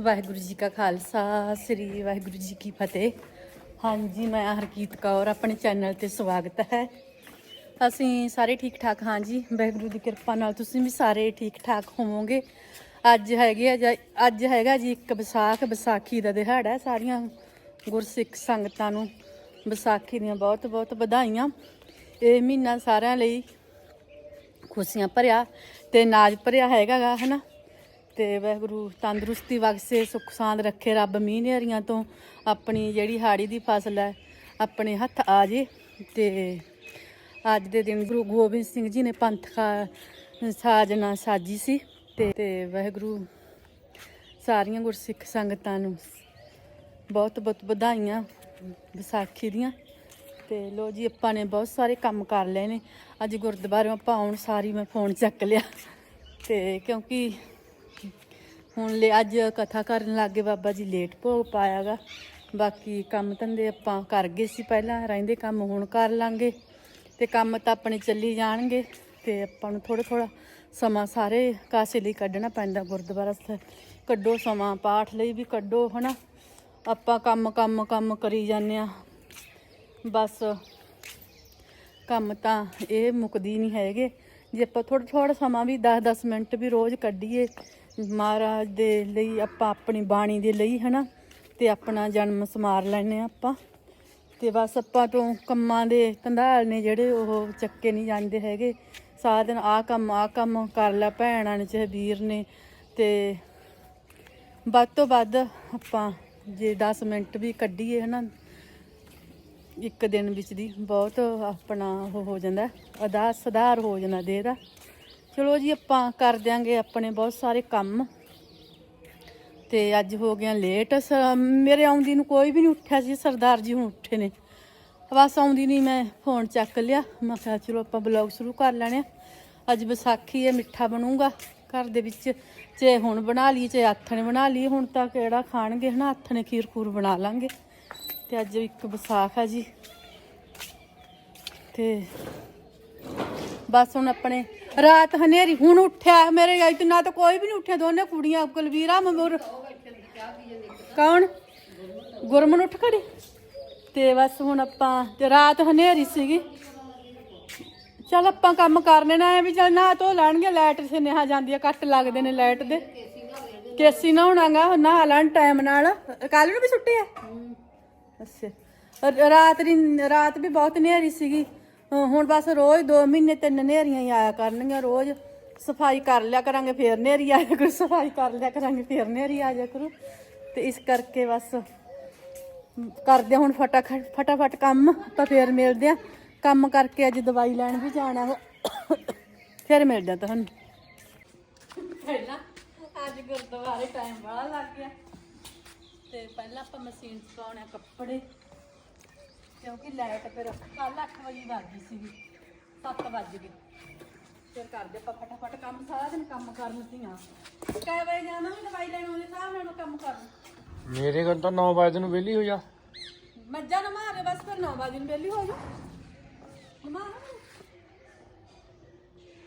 ਵਾਹਿਗੁਰੂ ਜੀ ਕਾ ਖਾਲਸਾ, ਸ੍ਰੀ ਵਾਹਿਗੁਰੂ ਜੀ ਕੀ ਫਤਿਹ। ਹਾਂਜੀ, ਮੈਂ ਹਰਕੀਤ ਕੌਰ, ਆਪਣੇ ਚੈਨਲ ਤੇ ਸਵਾਗਤ ਹੈ। ਅਸੀਂ ਸਾਰੇ ਠੀਕ ਠਾਕ ਹਾਂ ਜੀ, ਵਾਹਿਗੁਰੂ ਦੀ ਕਿਰਪਾ ਨਾਲ ਤੁਸੀਂ ਵੀ ਸਾਰੇ ਠੀਕ ਠਾਕ ਹੋਵੋਗੇ। ਅੱਜ ਹੈਗੇ ਆ ਜੀ- ਅੱਜ ਹੈਗਾ ਜੀ ਇੱਕ ਵਿਸਾਖ, ਵਿਸਾਖੀ ਦਾ ਦਿਹਾੜਾ ਸਾਰੀਆਂ ਗੁਰਸਿੱਖ ਸੰਗਤਾਂ ਨੂੰ ਵਿਸਾਖੀ ਦੀਆਂ ਬਹੁਤ ਬਹੁਤ ਵਧਾਈਆਂ। ਇਹ ਮਹੀਨਾ ਸਾਰਿਆਂ ਲਈ ਖੁਸ਼ੀਆਂ ਭਰਿਆ ਤੇ ਨਾਜ ਭਰਿਆ ਹੈਗਾ ਗਾ, ਹਨਾ? ਤੇ ਵਾਹਿਗੁਰੂ ਤੰਦਰੁਸਤੀ ਬਖਸ਼ੇ, ਸੁੱਖ ਸਾਂਦ ਰੱਖੇ, ਰੱਬ ਮੀਂਹ ਹਨੇਰੀਆਂ ਤੋਂ ਆਪਣੀ ਜਿਹੜੀ ਹਾੜੀ ਦੀ ਫਸਲ ਹੈ, ਆਪਣੇ ਹੱਥ ਆ ਜੇ ਤੇ ਅੱਜ ਦੇ ਦਿਨ ਗੁਰੂ ਗੋਬਿੰਦ ਸਿੰਘ ਜੀ ਨੇ ਪੰਥਕਾ ਸਾਜਨਾ ਸਾਜੀ ਸੀ ਤੇ ਤੇ ਵਾਹਿਗੁਰੂ ਸਾਰੀਆਂ ਗੁਰਸਿੱਖ ਸੰਗਤਾਂ ਨੂੰ ਬਹੁਤ ਬਹੁਤ ਵਧਾਈਆਂ, ਵਿਸਾਖੀ ਦੀਆਂ ਤੇ ਲੋ ਜੀ, ਆਪਾਂ ਨੇ ਬਹੁਤ ਸਾਰੇ ਕੰਮ ਕਰ ਲਏ ਨੇ। ਅੱਜ ਗੁਰਦੁਆਰੇ ਆਪਾਂ ਆਉਣ ਸਾਰੀ ਮੈਂ ਫੋਨ ਚੱਕ ਲਿਆ ਤੇ ਕਿਉਂਕਿ ਹੁਣ ਲੈ ਅੱਜ ਕਥਾ ਕਰਨ ਲੱਗੇ ਬਾਬਾ ਜੀ ਲੇਟ ਭੋਗ ਪਾਇਆਗਾ। ਬਾਕੀ ਕੰਮ ਧੰਦੇ ਆਪਾਂ ਕਰ ਗਏ ਸੀ ਪਹਿਲਾਂ, ਰਹਿੰਦੇ ਕੰਮ ਹੁਣ ਕਰ ਲਾਂਗੇ। ਤੇ ਕੰਮ ਤਾਂ ਆਪਣੇ ਚੱਲੀ ਜਾਣਗੇ, ਤੇ ਆਪਾਂ ਨੂੰ ਥੋੜਾ ਥੋੜਾ ਸਮਾਂ ਸਾਰੇ ਕਾਸੇ ਲਈ ਕੱਢਣਾ ਪੈਂਦਾ। ਗੁਰਦੁਆਰਾ ਕੱਢੋ ਸਮਾਂ, ਪਾਠ ਲਈ ਵੀ ਕੱਢੋ, ਹਨਾ? ਆਪਾਂ ਕੰਮ ਕੰਮ ਕੰਮ ਕਰੀ ਜਾਂਦੇ ਆ ਬਸ ਕੰਮ ਤਾਂ ਇਹ ਮੁੱਕਦੀ ਨਹੀਂ ਹੈਗੇ। ਜੇ ਆਪਾਂ ਥੋੜਾ ਥੋੜਾ ਸਮਾਂ ਵੀ 10-10 ਮਿੰਟ ਵੀ ਰੋਜ਼ ਕੱਢੀਏ ਮਹਾਰਾਜ ਦੇ ਲਈ ਆਪਾਂ ਆਪਣੀ ਬਾਣੀ ਦੇ ਲਈ, ਹਨਾ? ਤੇ ਆਪਣਾ ਜਨਮ ਸਮਾਰ ਲੈਨੇ ਆਪਾਂ। ਤੇ ਬਸ ਆਪਾਂ ਤੋਂ ਕੰਮਾਂ ਦੇ ਕੰਧਾਲ ਨੇ ਜਿਹੜੇ, ਉਹ ਚੱਕੇ ਨਹੀਂ ਜਾਂਦੇ ਹੈਗੇ। ਸਾਰਾ ਦਿਨ ਆਹ ਕੰਮ ਆਹ ਕੰਮ ਕਰ ਲੈ, ਭੈਣਾਂ ਨੇ ਚਾਹੇ ਵੀਰ ਨੇ। ਤੇ ਵੱਧ ਤੋਂ ਵੱਧ ਆਪਾਂ ਜੇ 10 ਮਿੰਟ ਵੀ ਕੱਢੀਏ, ਹਨਾ? ਇੱਕ ਦਿਨ ਵਿੱਚ ਦੀ ਬਹੁਤ ਆਪਣਾ ਉਹ ਹੋ ਜਾਂਦਾ ਅਦਾ ਸੁਧਾਰ ਹੋ ਜਾਂਦਾ ਦੇਹ ਦਾ। ਚਲੋ ਜੀ, ਆਪਾਂ ਕਰ ਦਿਆਂਗੇ ਆਪਣੇ ਬਹੁਤ ਸਾਰੇ ਕੰਮ। ਤੇ ਅੱਜ ਹੋ ਗਿਆ ਲੇਟ ਸ- ਮੇਰੇ ਆਉਂਦੀ ਨੂੰ ਕੋਈ ਵੀ ਨਹੀਂ ਉੱਠਿਆ ਸੀ, ਸਰਦਾਰ ਜੀ ਹੁਣ ਉੱਠੇ ਨੇ। ਬਸ ਆਉਂਦੀ ਨਹੀਂ ਮੈਂ ਫੋਨ ਚੱਕ ਲਿਆ। ਮੈਂ ਕਿਹਾ ਚਲੋ ਆਪਾਂ ਬਲੌਗ ਸ਼ੁਰੂ ਕਰ ਲੈਣੇ ਆ। ਅੱਜ ਵਿਸਾਖੀ ਹੈ ਮਿੱਠਾ ਬਣੂਗਾ ਘਰ ਦੇ ਵਿੱਚ। ਚਾਹੇ ਹੁਣ ਬਣਾ ਲਈ ਚਾਹੇ ਹੱਥ ਨੇ ਬਣਾ ਲਈ ਹੁਣ ਤਾਂ ਕਿਹੜਾ ਖਾਣਗੇ, ਹਨਾ? ਹੱਥ ਨੇ ਖੀਰ ਖੂਰ ਬਣਾ ਲਾਂਗੇ। ਤੇ ਅੱਜ ਇੱਕ ਵਿਸਾਖ ਆ ਜੀ। ਤੇ ਬਸ ਹੁਣ ਆਪਣੇ ਰਾਤ ਹਨੇਰੀ, ਹੁਣ ਉੱਠਿਆ ਮੇਰੇ ਗਾਈ ਨਾ ਤਾਂ ਕੋਈ ਵੀ ਨਹੀਂ ਉੱਠਿਆ, ਦੋਨੇ ਕੁੜੀਆਂ, ਕੁਲਵੀਰਾ ਮਮੂਰ ਕੌਣ? ਗੁਰਮਨ ਉੱਠ ਖੜੀ। ਤੇ ਬਸ ਹੁਣ ਆਪਾਂ, ਤੇ ਰਾਤ ਹਨੇਰੀ ਸੀਗੀ। ਚਲ ਆਪਾਂ ਕੰਮ ਕਰ ਲੈਣਾ, ਐ ਵੀ ਚਲ ਨਾ ਧੋ ਲੈਣਗੇ, ਲਾਈਟ ਸੇ ਨਹਾ ਜਾਂਦੀ ਆ, ਕੱਟ ਲੱਗਦੇ ਨੇ ਲਾਈਟ ਦੇ। ਕੇਸੀ ਨਹਾਉਣਾਗਾ, ਨਹਾ ਲੈਣ ਟਾਈਮ ਨਾਲ। ਕੱਲ ਨੂੰ ਵੀ ਛੁੱਟੀ ਆ? ਅੱਛਾ। ਰਾਤ ਦੀ, ਰਾਤ ਵੀ ਬਹੁਤ ਹਨੇਰੀ ਸੀਗੀ। ਹੁਣ ਬਸ ਰੋਜ਼ 2 ਮਹੀਨੇ ਤਿੰਨ ਹਨੇਰੀਆਂ ਹੀ ਆਇਆ ਕਰਨਗੀਆਂ, ਰੋਜ਼ ਸਫ਼ਾਈ ਕਰ ਲਿਆ ਕਰਾਂਗੇ, ਫੇਰ ਹਨੇਰੀ ਆ ਕਰੂ, ਸਫ਼ਾਈ ਕਰ ਲਿਆ ਕਰਾਂਗੇ, ਫੇਰ ਹਨੇਰੀ ਆ ਜਾਇਆ ਕਰੂ। ਤੇ ਇਸ ਕਰਕੇ ਬਸ ਕਰਦੇ ਹੁਣ ਫਟਾਫਟ ਫਟਾਫਟ ਕੰਮ, ਤਾਂ ਫੇਰ ਮਿਲਦੇ ਆ। ਕੰਮ ਕਰਕੇ ਅੱਜ ਦਵਾਈ ਲੈਣ ਵੀ ਜਾਣਾ ਫਿਰ ਮਿਲਦਾ ਤੁਹਾਨੂੰ। ਪਹਿਲਾਂ ਅੱਜ ਗੁਰਦੁਆਰੇ ਟਾਈਮ ਬੜਾ ਲੱਗ ਗਿਆ। ਤੇ ਪਹਿਲਾਂ ਆਪਾਂ ਮਸ਼ੀਨ 'ਚ ਪਾਉਣੇ ਕੱਪੜੇ। ਕਿਉਂਕਿ ਲਾਈਟ ਫਿਰ ਕੱਲ 8 ਵਜੇ ਵੱਜ ਗਈ ਸੀਗੀ 7 ਵੱਜ ਗਏ। ਫਿਰ ਕਰਦੇ ਆਪਾਂ ਫਟਾਫਟ ਕੰਮ ਸਾਰਾ ਦਿਨ ਕੰਮ ਕਰਨ ਧੀਆਂ ਕਈ ਵਜੇ ਜਾਣਾ ਵੀ ਦਵਾਈ ਲੈਣ ਉਹਦੇ ਹਿਸਾਬ ਨਾਲ ਕੰਮ ਕਰਨ। ਮੇਰੇ ਕੋਲ ਤਾਂ 9 ਵਜੇ ਨੂੰ ਵਿਹਲੀ ਹੋ ਜਾ। ਮੱਝਾਂ ਨਾ ਮਾਰੇ ਬਸ ਫਿਰ 9 ਵਜੇ ਨੂੰ ਵਿਹਲੀ ਹੋ ਜਾ। ਮਾਰ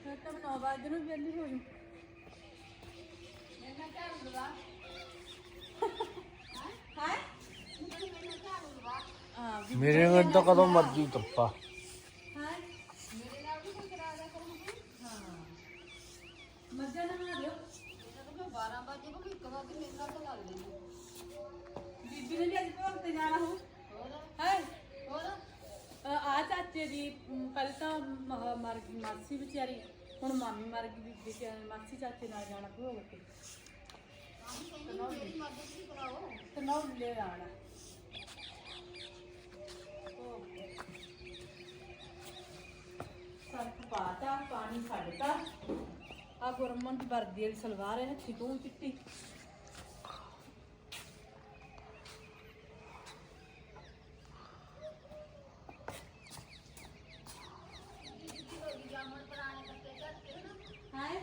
ਫਿਰ ਤਾਂ 9 ਵਜੇ ਨੂੰ ਵਿਹਲੀ ਹੋ ਜੂ ਮੇਰੇ ਕੋਲ ਤਾਂ ਕਦੋਂ ਮਰਜ਼ੀ ਤੁੱਪਾ ਮੱਝਾਂ ਨਾ ਮਾਰਿਓ 12 ਵਜੇ ਨੂੰ 1 ਵਜੇ ਮੇਰੇ ਨਾਲ ਤਾਂ ਲੱਗ ਜਾਣੀ ਬੀਬੀ ਨੇ ਵੀ ਅੱਜ ਭੋਗ ਤੇ ਜਾਣਾ ਹੋ। ਹੈ ਹੋਰ ਆ ਚਾਚੇ ਦੀ ਅਮ, ਪਹਿਲਾਂ ਤਾਂ ਮ- ਮਰ ਗਈ ਮਾਸੀ ਵਿਚਾਰੀ ਹੁਣ ਮਾਮੀ ਮਰ ਗਈ ਬੀਬੀ ਤੇ ਮਾਸੀ ਚਾਚੇ ਨਾਲ ਜਾਣਾ ਭੋਗ ਤੇ ਤੇ ਲੈ ਆਣਾ ਸਰਫ ਪਾਤਾ ਪਾਣੀ ਛੱਡਤਾ। ਆ ਗੁਰਮਨ ਦੀ ਵਰਦੀ ਵਾਲੀ ਸਲਵਾਰ ਹੈ ਹੱਥੀ ਤੋਂ ਚਿੱਟੀ ਹਾਏ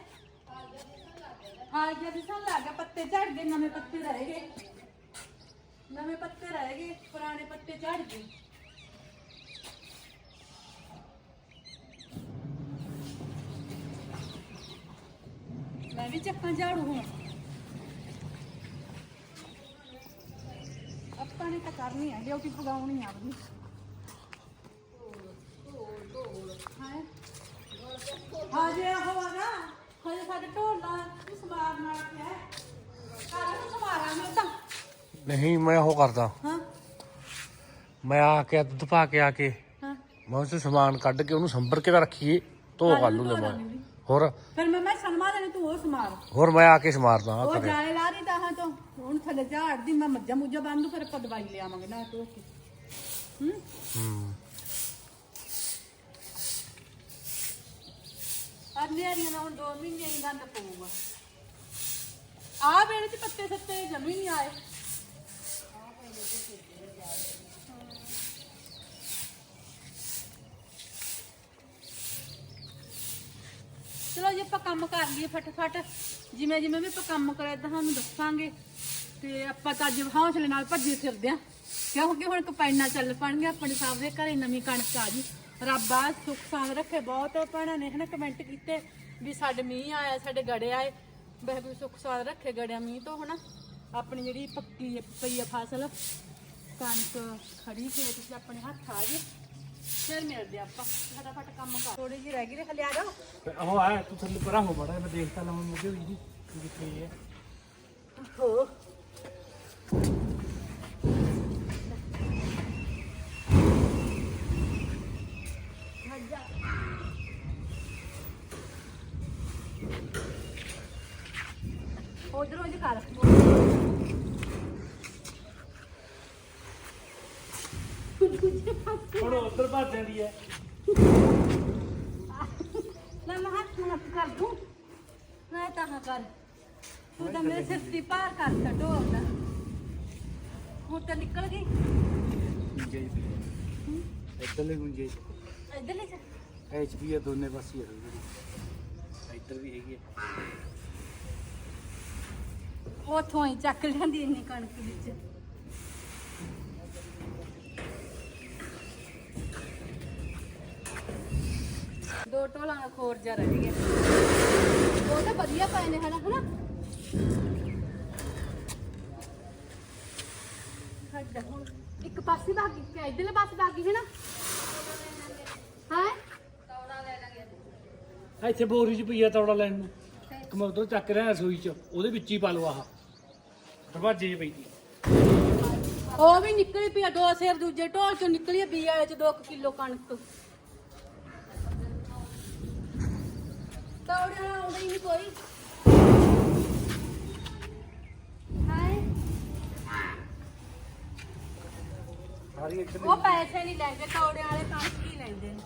ਹਾਂ ਜੀ ਦਿਸਣ ਲੱਗ ਗਿਆ ਪੱਤੇ ਝੜ ਗਏ ਨਵੇਂ ਪੱਤੇ ਰਹਿ ਗਏ ਨਵੇਂ ਪੱਤੇ ਰਹਿ ਗਏ ਪੁਰਾਣੇ ਪੱਤੇ ਝੜ ਗਏ ਮੈਂ ਵੀ ਚੱਕਾਂ ਝਾੜੂ ਹੁਣ। ਪਾਣੀ ਤਾਂ ਕਰਨੀ ਆ ਡਿਊਟੀ ਪਗਾਉਣੀ ਆ ਆਪਣੀ ਹਾਂ? ਜੇ ਉਹ ਆ ਨਾ ਹਜੇ ਸਾਡੇ ਢੋਲਾ ਨੂੰ ਸਮਾਰ ਨਾਲ ਪਿਆ ਹੈ। ਘਰ ਨੂੰ ਸਮਾਰਾਂ ਮੈਂ ਤਾਂ। ਨਹੀਂ ਮੈਂ ਉਹ ਕਰਦਾ। ਹਾਂ? ਮੈਂ ਆ ਕੇ ਦੁੱਧ ਪਾ ਕੇ ਆ ਕੇ ਹਾਂ। ਮੈਂ ਉਸ 'ਚੋਂ ਸਮਾਨ ਕੱਢ ਕੇ ਉਹਨੂੰ ਸੰਭਰ ਕੇ ਤਾਂ ਰੱਖੀਏ ਧੋ ਕਰ ਲੂੰਗਾ ਮੈਂ। ਹੋਰ? ਫਿਰ ਮੈਂ ਉਹ ਸਮਾਰ ਹੋਰ ਮੈਂ ਆ ਕੇ ਸਮਾਰਦਾ ਆ ਉਹ ਕਰੇ ਜਾਲੇ ਲਾ ਰਹੀ ਤਾਂ ਹਾਂ ਤੋਂ ਹੁਣ ਥੱਲੇ ਝਾੜਦੀ ਮੈਂ ਮੱਝਾਂ ਮੁੱਝਾਂ ਬੰਨੂ ਫਿਰ ਆਪਾਂ ਦਵਾਈ ਲਿਆਵਾਂਗੇ ਨਾ ਧੋ ਕੇ ਹੂੰ? ਹੂੰ। ਅਰਨੀਆਂ ਨਾਲ ਹੁਣ 2 ਮਹੀਨੇ ਹੀ ਗੰਦ ਪਊਗਾ। ਆ ਵੇਲੇ ਚ ਪੱਤੇ ਸੱਤੇ ਜਮੀ ਨਹੀਂ ਆਏ। ਚਲੋ ਜੀ, ਆਪਾਂ ਕੰਮ ਕਰ ਲਈਏ ਫਟਾਫਟ। ਜਿਵੇਂ ਜਿਵੇਂ ਵੀ ਆਪਾਂ ਕੰਮ ਕਰਿਆ ਤੁਹਾਨੂੰ ਦੱਸਾਂਗੇ। ਤੇ ਆਪਾਂ ਤਾਂ ਅੱਜ ਹੌਸਲੇ ਨਾਲ ਭੱਜੇ ਫਿਰਦੇ ਆਂ ਕਿਉਂਕਿ ਹੁਣ ਕਪੈਨਾ ਚੱਲ ਪਣਗੇ ਆਪਣੇ ਸਭ ਦੇ ਘਰੇ ਨਵੀਂ ਕਣਕ ਆ ਜੀ ਰੱਬ ਆ, ਸੁੱਖ ਸਾਂਦ ਰੱਖੇ ਬਹੁਤ ਭੈਣਾਂ ਨੇ ਹਨਾ ਕਮੈਂਟ ਕੀਤੇ ਵੀ ਸਾਡੇ ਮੀਂਹ ਆਇਆ, ਸਾਡੇ ਗੜੇ ਆਏ। ਬਹਿਬੂ ਸੁੱਖ ਸਾਂਦ ਰੱਖੇ ਗੜਿਆ ਮੀਂਹ ਤੋਂ ਹਨਾ। ਆਪਣੀ ਜਿਹੜੀ ਪੱਕੀ ਪਈ ਆ ਫਸਲ, ਕਣਕ ਖੜੀ ਖੇਤ 'ਚ ਆਪਣੇ ਹੱਥ ਆ ਜੇ ਫਿਰ ਮਿਲਦੇ ਆਪਾਂ ਫਟਾਫਟ ਕੰਮ ਕਰ। ਥੋੜੀ ਜਿਹੀ ਰਹਿ ਗਈ ਤੇ ਹਲੇ ਆ ਜਾਓ ਉਹ ਆ ਤੂੰ ਥੱਲੇ ਪਰਾਂ ਹੋ ਬੜਾ ਮੈਂ ਦੇਖਦਾ ਲਵਾਂ ਮੁੱਦੇ ਹੋਈ ਜੀ ਕਿੱਥੇ ਹੈ। ਹੋ ਉਧਰੋਂ ਜੀ ਕਰ ਹੁਣ ਉਧਰ ਭੱਜ ਜਾਂਦੀ ਹੈ। ਲੈ ਮੈਂ ਹੱਥ ਨਾਲ ਕਰ ਦੂੰ। ਮੈਂ ਤਾਂ ਹਾਂ ਕਰ। ਤੂੰ ਤਾਂ ਮੇਰੇ ਸਿਰ ਦੀ ਪਾਰ ਕਰ ਛੱਡੋ ਨਾ ਹੁਣ ਤਾਂ ਨਿਕਲ ਗਈ। ਇੱਧਰਲੇ ਗੁੰਜੇ ਇੱਧਰ ਲੈ ਜਾ ਐਚਪੀ ਆ ਦੋਨੇ ਪਾਸੇ ਹੈ ਇੱਧਰ ਵੀ ਹੈਗੀ ਹੈ ਉਥੋਂ ਹੀ ਚੱਕ ਲੈਂਦੀ ਇੰਨੀ ਕਣਕ ਵਿੱਚ। ਦੋ ਢੋਲਾਂ ਦਾ ਖੋਰ ਜਾ ਰਹਿ ਗਿਆ ਉਹ ਤਾਂ ਵਧੀਆ ਪਏ ਨੇ ਹਨਾ? ਹਨਾ? ਹੱਦ ਹੁਣ ਇੱਕ ਪਾਸੇ ਭਾਗੀ ਕਿ ਇਧਰਲੇ ਪਾਸੇ ਭਾਗੀ ਹੈ? ਨਾ ਹਾਂ ਇੱਥੇ ਬੋਰੀ 'ਚ ਪਈਆ ਤੌੜਾ ਲੈਣ ਨੂੰ। ਇੱਕ ਮੈਂ ਉਧਰ ਚੱਕ ਰਿਹਾ ਰਸੋਈ 'ਚ ਉਹਦੇ ਵਿੱਚ ਹੀ ਪਾ ਲਓ ਆਹ। ਦਰਵਾਜ਼ੇ 'ਚ ਪਈ ਤੀ ਉਹ ਵੀ ਨਿਕਲੀ ਪਈ ਆ ਦੋ ਸਿਰ ਦੂਜੇ ਢੋਲ ਚੋਂ ਨਿਕਲੀ ਆ ਬੀ ਵਾਲੇ ਚ 2 ਕਿਲੋ ਕਣਕ। ਉਹ ਪੈਸੇ ਨਹੀਂ ਲੈਂਦੇ ਦੌੜਨ ਵਾਲੇ ਕੰਮ ਕੀ ਲੈਂਦੇ ਨੇ?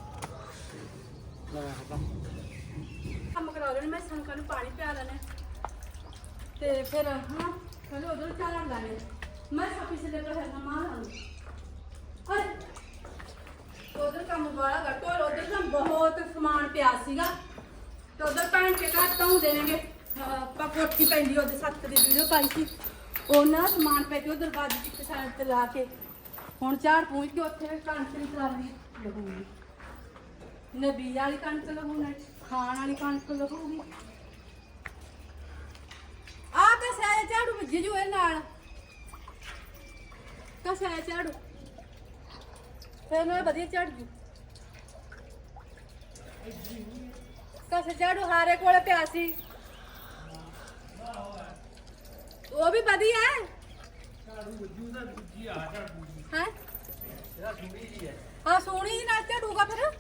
ਕੰਮ ਕਰਾ ਮੈਂ ਸੰਕਾਂ ਨੂੰ ਪਾਣੀ ਪਿਆ ਲੈਣਾ ਤੇ ਫਿਰ ਹਾਂ ਚਲੋ ਉਧਰ ਚੱਲਣ ਮੈਂ ਸਾਫੀ ਸੇ ਲੈ ਕੰਮ ਵਾਲਾ ਘਟੋ ਬਹੁਤ ਸਮਾਨ ਪਿਆ ਸੀਗਾ। ਤੇ ਉਧਰ ਭੈਣ ਕੇ ਘਰ ਤੋਂ ਦੇਣਗੇ। ਆਪਾਂ ਕੋਠੀ ਪੈਂਦੀ ਉਹਦੇ ਸੱਤ ਦੀ ਵੀਡੀਓ ਪਾਈ ਸੀ। ਉਹਨਾਂ ਸਮਾਨ ਪੈ ਕੇ ਉਧਰ ਬਾਅਦ ਇੱਕ ਸਾਈਡ ਤੇ ਲਾ ਕੇ ਹੁਣ ਝਾੜ ਪਹੁੰਚ ਕੇ ਉੱਥੇ ਕਣਕ ਦੀ ਕਰਾਰੀ ਨਬੀ ਵਾਲੀ ਕਣਕ ਲੱਗੂਗੀ, ਖਾਣ ਵਾਲੀ ਕਣਕ ਲੱਗੂਗੀ। ਆ ਕਸਿਆ ਝਾੜੂ ਵੱਜੀ ਜੂ ਇਹ ਨਾਲ ਕਸਿਆ ਝਾੜੂ। ਫਿਰ ਮੈਂ ਵਧੀਆ ਝਾੜ ਜੂ। ਕਸੇ ਝਾੜੂ ਹਾਰੇ ਕੋਲੇ ਪਿਆ ਸੀ। ਉਹ ਵੀ ਵਧੀਆ ਹੈ? ਹੈ? ਹਾਂ। ਸੋਹਣੀ ਜੀ ਨਾਲ ਝਾੜੂਗਾ ਫਿਰ।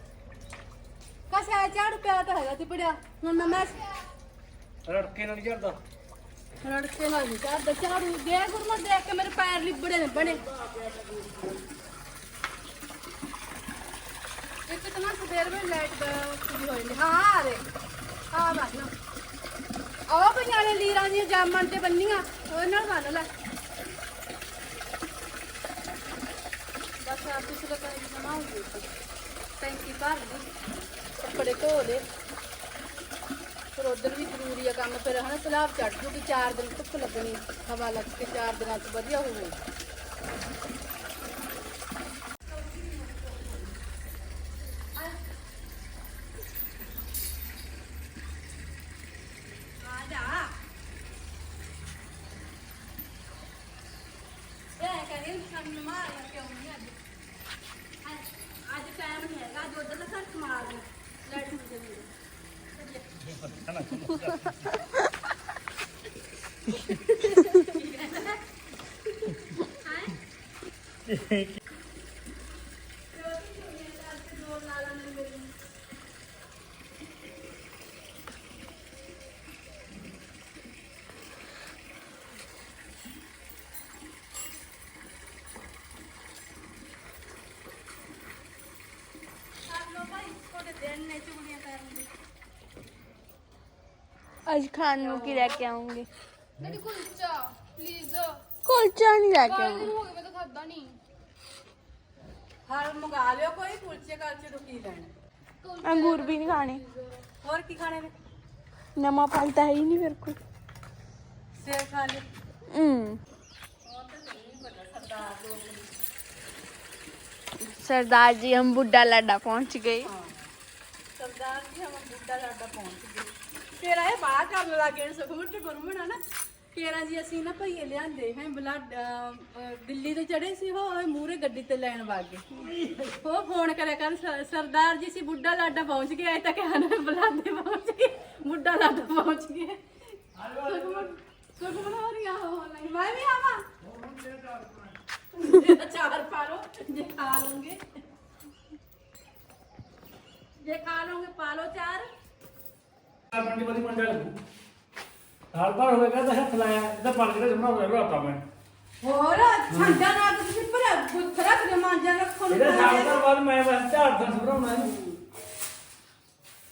ਕਸੇ ਝਾੜੂ ਪਿਆ ਤਾਂ ਹੈਗਾ ਤੇ ਬੜਿਆ ਹੁਣ ਮੈਂ ਮੈਂ ਰੜਕੇ ਨਾਲ ਚੱਲਦਾ ਲੜਕੇ ਨਾਲ ਨਹੀਂ ਝਾੜਦਾ। ਝਾੜੂ ਦੇ ਗੁਰਮਤ ਦੇਖ ਕੇ ਮੇਰੇ ਪੈਰ ਲਿਬੜੇ ਨੇ ਬਣੇ। ਇੱਕ ਤਾਂ ਨਾ ਸਵੇਰ ਵੇਲੇ ਲਾਈਟ ਦੀ ਹੋਈ ਨਹੀਂ ਹਾਂ ਆ ਰੇ ਆਹ ਪਈਆਂ ਨੇ। ਲੀਰਾਂ ਦੀਆਂ ਜਾਮਣ ਤੇ ਬੰਨੀਆਂ ਉਹ ਨਾਲ ਬੰਨ ਲੈ। ਬਸ ਆ ਪਿਛਲੇ ਪਾਣੀ ਦੀ ਟੈਂਕੀ ਭਰ ਲਈ ਕੱਪੜੇ ਧੋ ਲਏ ਫਿਰ ਉਧਰ ਵੀ ਜ਼ਰੂਰੀ ਆ ਕੰਮ, ਫਿਰ ਹਨਾ ਸਲਾਬ ਚੜ ਜੂਗੀ 4 ਦਿਨ ਧੁੱਪ ਲੱਗਣੀ ਹਵਾ ਲੱਗ ਕੇ 4 ਦਿਨਾਂ ਚ ਵਧੀਆ ਹੋਊਗੀ ਆ ਜਾ ਇਹ ਕਰੀ ਸਾਨੂੰ ਨਮਾ ਰਿਹਾ ਕਿਉਂ ਨਹੀਂ ਅੱਜ ਅੱਜ- ਅੱਜ ਟਾਈਮ ਨਹੀਂ ਹੈਗਾ ਅੱਜ ਉਧਰ ਦਾ ਘਰ ਮਾਰ ਦੇ ਲੈਟ ਨੂੰ ਦੇ ਅੱਜ ਖਾਣ ਨੂੰ ਕੀ ਲੈ ਕੇ ਆਉਂਗੇ ਡੈਡੀ ਕੁਲਚਾ ਪਲੀਜ਼ ਕੁਲਚਾ ਹਰ ਮੰਗਾ ਲਿਓ ਕੋਈ ਕੁਲਚੇ ਕਾਲਚੇ ਤੋਂ ਕੀ ਲੈਣਾ ਅੰਗੂਰ ਵੀ ਨਹੀਂ ਖਾਣੇ ਹੋਰ ਕੀ ਖਾਣੇ ਨੇ ਨਮਾ ਪਾਲਤਾ ਹੈ ਹੀ ਨਹੀਂ ਮੇਰੇ ਕੋਲ ਸੇਬ ਖਾ ਲਿਓ ਹਮ सरदार जी हम बुड्ढा लाडा पहुंच गए ਸਰਦਾਰ ਜੀ ਹਮ ਬੁੱਢਾ ਲਾਡਾ ਪਹੁੰਚ ਗਏ ਤੇਰਾ ਇਹ ਬਾਹਰ ਕਰਨ ਲੱਗੇ ਸੁਖਮਨ ਤੇ ਗੁਰਮਨ ਆ ਨਾ ਕੇਰਾਂ ਜੀ ਅਸੀਂ ਨਾ ਭਈਏ ਲਿਆਂਦੇ ਹੈ ਬਲੱਡ ਦਿੱਲੀ ਤੋਂ ਚੜੇ ਸੀ ਉਹ ਮੂਰੇ ਗੱਡੀ ਤੇ ਲੈਣ ਵਾਗੇ ਉਹ ਫੋਨ ਕਰਿਆ ਕਰ ਸ- ਸਰਦਾਰ ਜੀ ਸੀ ਬੁੱਢਾ ਲਾਡਾ ਪਹੁੰਚ ਗਿਆ ਇਹ ਤਾਂ ਕਹਿਣਾ ਬਲਾਦੇ ਪਹੁੰਚ ਗਏ। ਬੁੱਢਾ ਲਾਡਾ ਪਹੁੰਚ ਗਏ। ਸੁਖਮਨ ਹੋ ਰਹੀ ਆ ਉਹ ਨਹੀਂ ਮੈਂ ਵੀ ਆਵਾਂ। ਚਾਰ ਪਾ ਲਓ, ਜੇ ਖਾ ਲਓਗੇ। ਜੇ ਖਾ ਲਓਗੇ, ਪਾ ਲਓ ਚਾਰ। ਮੰਡੀ ਵਾਲੀ ਮੰਡਾ ਲੱਗੂ ਸਾਲ ਭਰ ਹੋ ਗਿਆ ਤਾਂ ਹੱਥ ਲਾਇਆ ਇਹਦਾ ਪਾਣੀ ਜਿਹੜਾ ਜਮਾ ਹੋਇਆ ਰਾਤਾ ਮੈਂ। ਹੋਰ ਛੰਡਾ ਨਾਲ ਤੁਸੀਂ ਭਰਾ ਗੁੱਥ ਰੱਖ ਦੇ ਮਾਂਜਾ ਰੱਖੋ ਨੂੰ ਇਹਦੇ ਸਾਲ ਭਰ ਬਾਅਦ ਮੈਂ ਬਸ ਝਾੜ ਤਾਂ ਸੁਣਾਉਣਾ ਇਹਨੂੰ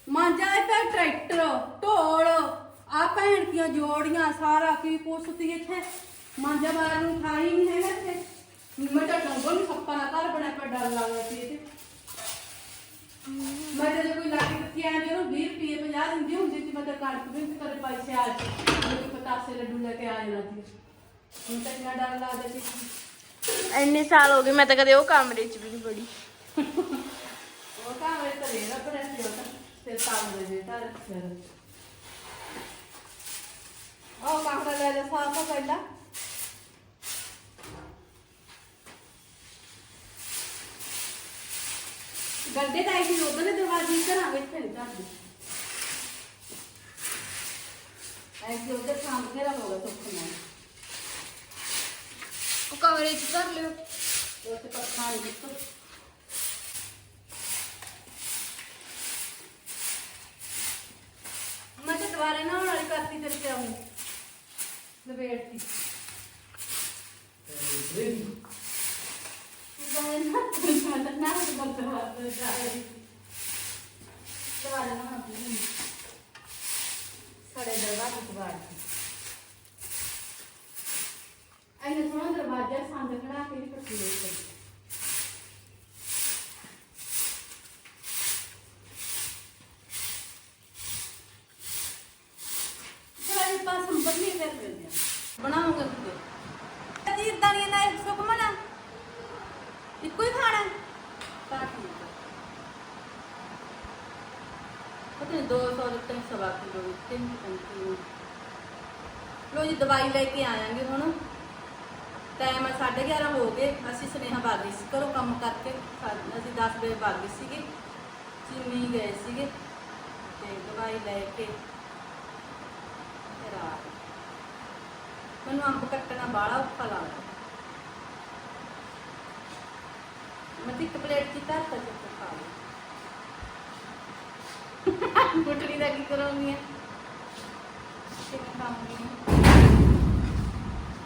ਮਾਂਜਾ ਇਹ ਤਾਂ ਟਰੈਕਟਰ ਢੋਲ ਆ ਭੈਣ ਦੀਆਂ ਜੋੜੀਆਂ ਸਾਰਾ ਕੀ ਕੁਛ ਤੀ ਇੱਥੇ। ਮਾਂਜਾ ਬਾਹਰ ਨੂੰ ਖਾਈ ਨਹੀਂ ਹੈਗਾ ਇੱਥੇ। ਮੈਂ ਤਾਂ ਟੰਗੋ ਨਹੀਂ ਸੱਪਾ ਨਾ ਘਰ ਬਣਿਆ ਪਿਆ ਡਰ ਲੱਗਦਾ ਸੀ ਇਹਦੇ ਮੈਂ ਤਾਂ ਜੇ ਕੋਈ ਲਾਗੀ ਕੁੱਤੀ ਆਂ ਜੇ ਉਹਨੂੰ 20 ਰੁਪਏ 50 ਦਿੰਦੀ ਹੁੰਦੀ ਸੀ ਮੈਂ ਤਾਂ ਕਣਕ ਵੀ ਤੇ ਕਦੇ ਪੈਸੇ ਆ ਕੇ ਮੇਰੇ ਪਤਾਸੇ ਲੱਡੂ ਲੈ ਕੇ ਆ ਜਾਣਾ ਸੀ। ਹੁਣ ਤਾਂ ਇੰਨਾ ਡਰ ਲੱਗਦਾ ਸੀ ਇੰਨੇ ਸਾਲ ਹੋ ਗਏ ਮੈਂ ਤਾਂ ਕਦੇ ਉਹ ਕਮਰੇ 'ਚ ਵੀ ਨਹੀਂ ਬੜੀ। ਉਹ ਕਾਮਰੇ ਤੇ ਦੇ ਨਾ ਪਰ ਐਸੀ ਹੋਤਾ ਤੇ ਸਾਹਮਣੇ ਦੇ ਤਾਂ ਰੱਖਿਆ ਉਹ ਕਾਮਰਾ ਲੈ ਲੈ ਸਾਫ਼ ਪਹਿਲਾਂ। ਗੱਡੇ ਤਾਂ ਆਈ ਸੀ ਉਧਰ ਦਰਵਾਜ਼ੇ ਤੇ ਨਾ ਵਿੱਚ ਨਹੀਂ ਦੱਸਦੀ ਐਸੀ ਉਧਰ ਸਾਹਮਣੇ ਰਹੋਗਾ ਸੁੱਖ ਨਾਲ। ਉਹ ਕਮਰੇ ਚ ਧਰ ਲਿਓ। ਉੱਥੇ ਪੱਖਾ ਨਹੀਂ ਦਿੱਤਾ ਮੈਂ ਤਾਂ ਦੁਬਾਰੇ ਨਾ ਵਾਲੀ ਕਰਤੀ ਤੇਰੇ ਤੇ ਆਉਂ ਲਪੇਟਤੀ ਦੁਬਾਰੇ ਨਾ ਮੈਂ ਤਾਂ ਨਾ ਬੰਦ ਦੁਬਾਰੇ ਦੁਬਾਰੇ ਨਾ ਆਪਣੀ ਸਾਡੇ ਦਰਵਾਜ਼ੇ ਤੋਂ ਬਾਹਰ ਐਨੇ ਸੋਹਣਾ ਦਰਵਾਜ਼ਾ ਸੰਦ ਖੜਾ ਕੇ ਵੀ ਕੱਟੀ ਲਈ ਸੀ ਸਾਰੇ ਪਾਸ ਹਮ ਬਦਲੀ ਕਰ ਦਿੰਦੇ ਆ ਬਣਾਉਂਗੇ ਕਿਤੇ ਜੀ ਇਦਾਂ ਨਹੀਂ ਨਾ ਇੱਕ ਸੁੱਕ ਮਨਾ ਇੱਕੋ ਹੀ ਖਾਣਾ ਹੈ? ਤਾਂ ਠੀਕ ਹੈ ਪਤਾ ਨਹੀਂ 200 ਦੇ ਤਿੰਨ ਸਵਾ ਕਿਲੋ ਲੋ ਜੀ, ਦਵਾਈ ਲੈ ਕੇ ਆਵਾਂਗੇ ਹੁਣ। ਟਾਈਮ 11:30 ਹੋ ਗਏ। ਅਸੀਂ ਸੁਨੇਹਾ ਬਾਗੀ ਸੀ ਘਰੋਂ ਕੰਮ ਕਰਕੇ। ਅਸੀਂ 10 ਵਜੇ ਬਾਗੀ ਸੀਗੇ। ਚੀਮੀ ਗਏ ਸੀਗੇ ਤੇ ਦਵਾਈ ਲੈ ਕੇ ਫਿਰ ਮੈਨੂੰ ਅੰਬ ਕੱਟਣਾ ਬਾਹਲਾ ਔਖਾ ਲੱਗਦਾ। ਮੈਂ ਇੱਕ ਪਲੇਟ ਚ ਧਰ ਤਾ ਖਾ ਲਈ ਗੁੱਟੜੀ ਦਾ ਕੀ ਕਰਾਉਂਦੀ ਆ? ਕਿਵੇਂ ਕੰਮ ਨਹੀਂ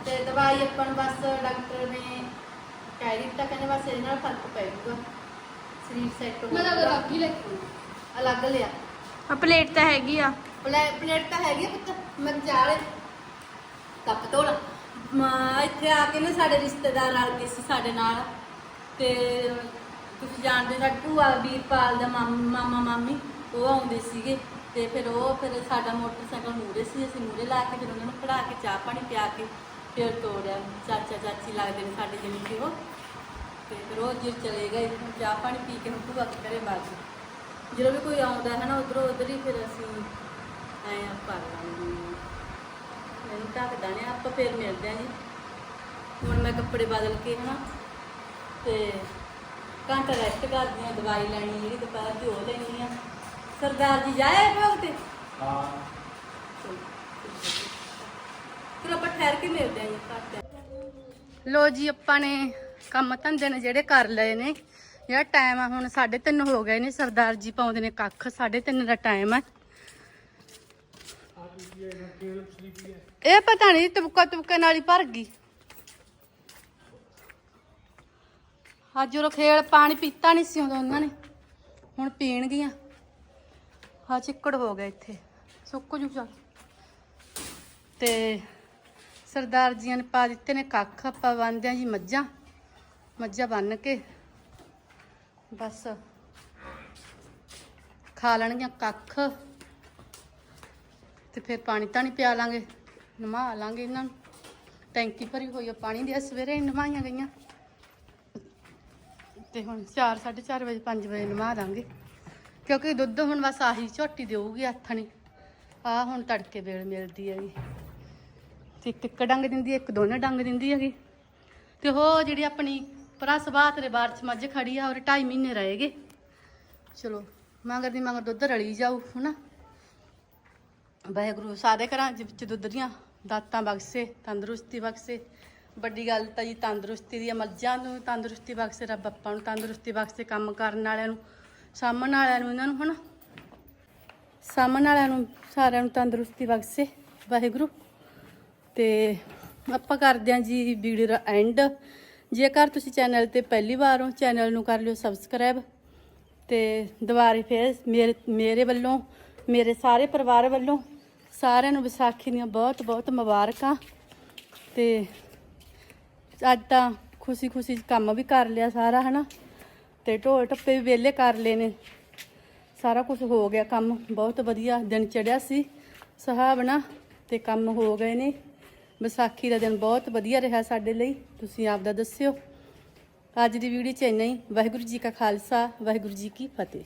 ਤੇ ਦਵਾਈ ਆਪਾਂ ਨੂੰ ਬਸ ਡਾਕਟਰ ਨੇ ਕਹਿ ਦਿੱਤਾ ਕਹਿੰਦੇ ਬਸ ਇਹਦੇ ਨਾਲ ਫ਼ਰਕ ਪੈ ਜਾਊਗਾ। ਸਰੀਰ ਸੈੱਟ ਹੋ ਮੈਂ ਤਾਂ ਜਾਊਗਾ। ਅਲੱਗ ਹੀ ਲੈ ਕੇ ਆਈ। ਅਲੱਗ ਲਿਆ। ਆ ਪਲੇਟ ਤਾਂ ਹੈਗੀ ਆ। ਪਲੇ- ਪਲੇਟ ਤਾਂ ਹੈਗੀ ਆ ਪੁੱਤ। ਮੈਂ ਚਾਲੇ ਕੱਪ ਤੋਲ ਮਾਂ ਇੱਥੇ ਆ ਕੇ ਨਾ ਸਾਡੇ ਰਿਸ਼ਤੇਦਾਰ ਆ ਗਏ ਸੀ ਸਾਡੇ ਨਾਲ। ਤੇ ਤੁਸੀਂ ਜਾਣਦੇ ਸਾਡੇ ਭੂਆ ਵੀਰਪਾਲ ਦਾ ਮਾਮ- ਮਾਮਾ ਮਾਮੀ ਉਹ ਆਉਂਦੇ ਸੀਗੇ ਤੇ ਫਿਰ ਉਹ ਫਿਰ ਸਾਡਾ ਮੋਟਰਸਾਈਕਲ ਮੂਰੇ ਸੀ, ਅਸੀਂ ਮੂਰੇ ਲਾ ਕੇ ਫਿਰ ਉਹਨਾਂ ਨੂੰ ਖੜਾ ਕੇ ਚਾਹ ਪਾਣੀ ਪਿਆ ਕੇ ਫਿਰ ਤੋੜਿਆ। ਚਾਚਾ ਚਾਚੀ ਲੱਗਦੇ ਨੇ ਸਾਡੇ ਜਿਵੇਂ ਕਿ ਉਹ। ਤੇ ਫਿਰ ਉਹ ਜਿਰ ਚਲੇ ਗਏ ਚਾਹ ਪਾਣੀ ਪੀ ਕੇ ਹੁਣ ਭੂਆ ਕੇ ਘਰੇ ਬਾਅਦ ਜਦੋਂ ਵੀ ਕੋਈ ਆਉਂਦਾ ਹੈ ਨਾ ਉਧਰੋਂ ਉਧਰ ਹੀ ਫਿਰ ਅਸੀਂ ਐਂ ਕਰ ਲਾਂਗੇ ਨਹੀਂ ਤਾਂ ਦਾਣੇ ਆਪਾਂ ਫਿਰ ਮਿਲਦੇ ਆਂ ਜੀ। ਹੁਣ ਮੈਂ ਕੱਪੜੇ ਬਦਲ ਕੇ ਹਨਾ, ਤੇ ਘੰਟਾ ਰੈਸਟ ਕਰਦੀ ਆ ਦਵਾਈ ਲੈਣੀ ਜਿਹੜੀ ਦੁਪਹਿਰ ਦੀ ਉਹ ਲੈਣੀ ਆ। ਸਰਦਾਰ ਜੀ ਜਾਏ ਭੋਗ ਤੇ ਹਾਂ ਫਿਰ ਆਪਾਂ ਠਹਿਰ ਕੇ ਮਿਲਦੇ ਆਂ ਜੀ ਘਰ ਤੇ ਲੋ ਜੀ ਆਪਾਂ ਨੇ ਕੰਮ ਧੰਦੇ ਨੇ ਜਿਹੜੇ ਕਰ ਲਏ ਨੇ। ਜਿਹੜਾ ਟਾਈਮ ਆ ਹੁਣ 3:30 ਹੋ ਗਏ ਨੇ। ਸਰਦਾਰ ਜੀ ਪਾਉਂਦੇ ਨੇ ਕੱਖ 3:30 ਦਾ ਟਾਈਮ ਹੈ ਇਹ ਪਤਾ ਨਹੀਂ ਤੁਬਕਾ ਤੁਬਕੇ ਨਾਲ ਹੀ ਭਰ ਗਈ। ਅੱਜ ਉਹ ਖੇਲ ਪਾਣੀ ਪੀਤਾ ਨਹੀਂ ਸੀ ਉਦੋਂ ਉਹਨਾਂ ਨੇ। ਹੁਣ ਪੀਣਗੀਆਂ। ਹਾਂ, ਚਿੱਕੜ ਹੋ ਗਿਆ ਇੱਥੇ। ਸੁੱਕ ਜੂ ਤੇ ਸਰਦਾਰ ਜੀਆਂ ਨੇ ਪਾ ਦਿੱਤੇ ਨੇ ਕੱਖ, ਆਪਾਂ ਬੰਨਦੇ ਆ ਜੀ ਮੱਝਾਂ। ਮੱਝਾਂ ਬੰਨ ਕੇ। ਬਸ। ਖਾ ਲੈਣਗੀਆਂ ਕੱਖ। ਤੇ ਫਿਰ ਪਾਣੀ ਤਾਂ ਨਹੀਂ ਪਿਆ ਲਾਂਗੇ। ਨਮਾ ਲਾਂਗੇ ਇਹਨਾਂ ਨੂੰ। ਟੈਂਕੀ ਭਰੀ ਹੋਈ ਆ, ਪਾਣੀ ਦੀ। ਅੱਜ ਸਵੇਰੇ ਹੀ ਨਮਾਈਆਂ ਗਈਆਂ। ਤੇ ਹੁਣ 4 4:30 ਵਜੇ 5 ਵਜੇ ਨਮਾ ਦਾਂਗੇ। ਕਿਉਂਕਿ ਦੁੱਧ ਹੁਣ ਬਸ ਆਹੀ ਝੋਟੀ ਦੇਊਗੀ ਆਥਣੀ ਆ ਹੁਣ ਤੜਕੇ ਵੇਲ ਮਿਲਦੀ ਹੈਗੀ ਤੇ ਇੱਕ ਇੱਕ ਡੰਗ ਦਿੰਦੀ ਹੈ, ਇੱਕ ਦੋਨੇ ਡੰਗ ਦਿੰਦੀ ਹੈਗੀ। ਤੇ ਉਹ ਜਿਹੜੀ ਆਪਣੀ ਪਰਾ ਸਬਾਤ ਦੇ ਬਾਰ ਚ ਮੱਝ ਖੜੀ ਆ ਉਹ 2.5 ਮਹੀਨੇ ਰਹੇਗੇ ਚਲੋ ਮਗਰ ਦੀ ਮਗਰ ਦੁੱਧ ਰਲੀ ਜਾਊ ਹਨਾ? ਵਾਹਿਗੁਰੂ ਸਾਰੇ ਘਰਾਂ ਦੇ ਵਿੱਚ ਦੁੱਧ ਦੀਆਂ ਦਾਤਾਂ ਬਖਸ਼ੇ ਤੰਦਰੁਸਤੀ ਬਖਸ਼ੇ। ਵੱਡੀ ਗੱਲ ਤਾਂ ਜੀ ਤੰਦਰੁਸਤੀ ਦੀ ਆ, ਮੱਝਾਂ ਨੂੰ ਤੰਦਰੁਸਤੀ ਬਖਸ਼ੇ ਰੱਬ ਆਪਾਂ ਨੂੰ ਤੰਦਰੁਸਤੀ ਬਖਸ਼ੇ ਕੰਮ ਕਰਨ ਵਾਲਿਆਂ ਨੂੰ। ਸਾਹਮਣ ਵਾਲਿਆਂ ਨੂੰ ਇਹਨਾਂ ਨੂੰ ਹਨਾ। ਸਾਹਮਣ ਵਾਲਿਆਂ ਨੂੰ ਸਾਰਿਆਂ ਨੂੰ ਤੰਦਰੁਸਤੀ ਬਖਸ਼ੇ ਵਾਹਿਗੁਰੂ। ਤੇ ਆਪਾਂ ਕਰਦੇ ਹਾਂ ਜੀ ਵੀਡੀਓ ਦਾ ਐਂਡ ਜੇਕਰ ਤੁਸੀਂ ਚੈਨਲ ਤੇ ਪਹਿਲੀ ਵਾਰ ਹੋ, ਚੈਨਲ ਨੂੰ ਕਰ ਲਿਓ ਸਬਸਕ੍ਰਾਈਬ ਤੇ ਦੁਬਾਰੇ ਫੇਰ ਮੇਰੇ ਮੇਰੇ ਵੱਲੋਂ, ਮੇਰੇ ਸਾਰੇ ਪਰਿਵਾਰ ਵੱਲੋਂ ਸਾਰਿਆਂ ਨੂੰ ਵਿਸਾਖੀ ਦੀਆਂ ਬਹੁਤ ਬਹੁਤ ਮੁਬਾਰਕਾਂ। ਤੇ ਅੱਜ ਤਾਂ ਖੁਸ਼ੀ ਖੁਸ਼ੀ ਕੰਮ ਵੀ ਕਰ ਲਿਆ ਸਾਰਾ, ਹਨਾ। ਤੇ ਢੋਲ ਟੱਪੇ ਵੀ ਵਿਹਲੇ ਕਰ ਲਏ ਨੇ। ਸਾਰਾ ਕੁਝ ਹੋ ਗਿਆ, ਕੰਮ ਬਹੁਤ ਵਧੀਆ, ਦਿਨ ਚੜਿਆ ਸੀ, ਸੁਹਾਵਣਾ ਤੇ ਕੰਮ ਹੋ ਗਏ ਨੇ। ਵਿਸਾਖੀ ਦਾ ਦਿਨ ਬਹੁਤ ਵਧੀਆ ਰਿਹਾ ਸਾਡੇ ਲਈ, ਤੁਸੀਂ ਆਪ ਦਾ ਦੱਸਿਓ। ਅੱਜ ਦੀ ਵੀਡੀਓ ਚ ਇੰਨਾ ਹੀ। ਵਾਹਿਗੁਰੂ ਜੀ ਕਾ ਖਾਲਸਾ, ਵਾਹਿਗੁਰੂ ਜੀ ਕੀ ਫਤਿਹ।